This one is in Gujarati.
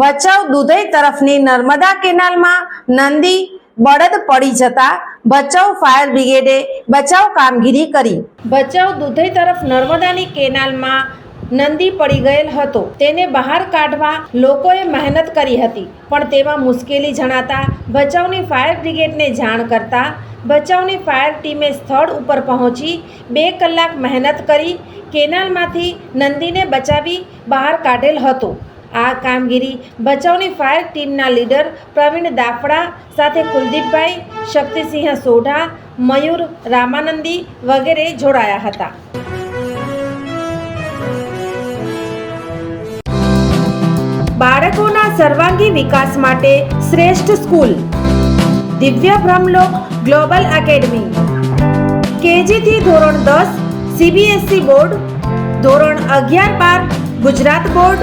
Bhachau Dudhai તરફની નર્મદા કેનાલમાં નંદી બળદ પડી જતા ભચાઉ ફાયર બ્રિગેડે બચાવ કામગીરી કરી. ભચાઉ દુધઈ તરફ નર્મદાની કેનાલમાં નંદી પડી ગયેલ હતો. તેને બહાર કાઢવા લોકોએ મહેનત કરી હતી, પણ તેમાં મુશ્કેલી જણાતા ભચાઉની ફાયર બ્રિગેડને જાણ કરતા ભચાઉની ફાયર ટીમે સ્થળ ઉપર પહોંચી બે કલાક મહેનત કરી કેનાલમાંથી નંદીને બચાવી બહાર કાઢેલ હતો. આ કામગીરી બચાવની ફાયર ટીમના લીડર પ્રવીણ દાફડા સાથે કુલદીપભાઈ, શક્તિસિંહ સોઢા, મયુર રામાનંદી વગેરે જોડાયા હતા. બાળકોના સર્વાંગી વિકાસ માટે શ્રેષ્ઠ સ્કૂલ. દિવ્ય બ્રહ્મલોક ગ્લોબલ એકેડમી. કેજીથી ધોરણ દસ સીબીએસઈ બોર્ડ. ધોરણ અગિયાર બાર, Gujarat board.